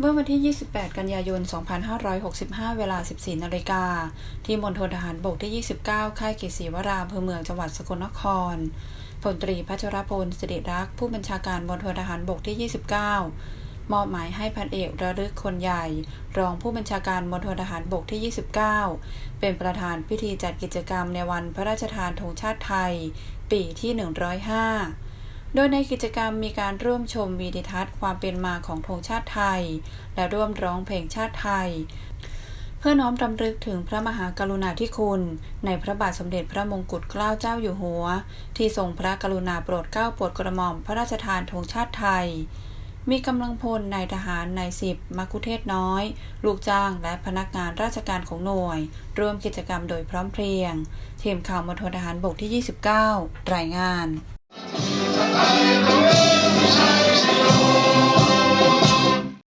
เมื่อวันที่ 28 กันยายน 2565 เวลา 14 นาฬิกา ที่มณฑลทหารบกที่ 29 ค่ายเกษีวราอำเภอเมืองจังหวัดสกลนคร พลตรีพัชรพลสิริรักษ์ ผู้บัญชาการมณฑลทหารบกที่ 29 มอบหมายให้พันเอกระลึกคนใหญ่ รองผู้บัญชาการมณฑลทหารบกที่ 29 เป็นประธานพิธีจัดกิจกรรมในวันพระราชทานธงชาติไทย ปีที่ 105 โดยในกิจกรรมมีการร่วมชมวีดิทัศน์ความเป็นมาของธงชาติไทย และร่วมร้องเพลงชาติไทย เพื่อน้อมรำลึกถึงพระมหากรุณาธิคุณ ในพระบาทสมเด็จพระมงกุฎเกล้าเจ้าอยู่หัว ที่ทรงพระกรุณาโปรดเกล้าโปรดกระหม่อมพระราชทานธงชาติไทย มีกำลังพลนายทหารนายสิบมักคุเทศน้อย ลูกจ้างและพนักงานราชการของหน่วย ร่วมกิจกรรมโดยพร้อมเพรียงทีมข่าวมณฑลทหารบกที่ 29 รายงาน Aleluia.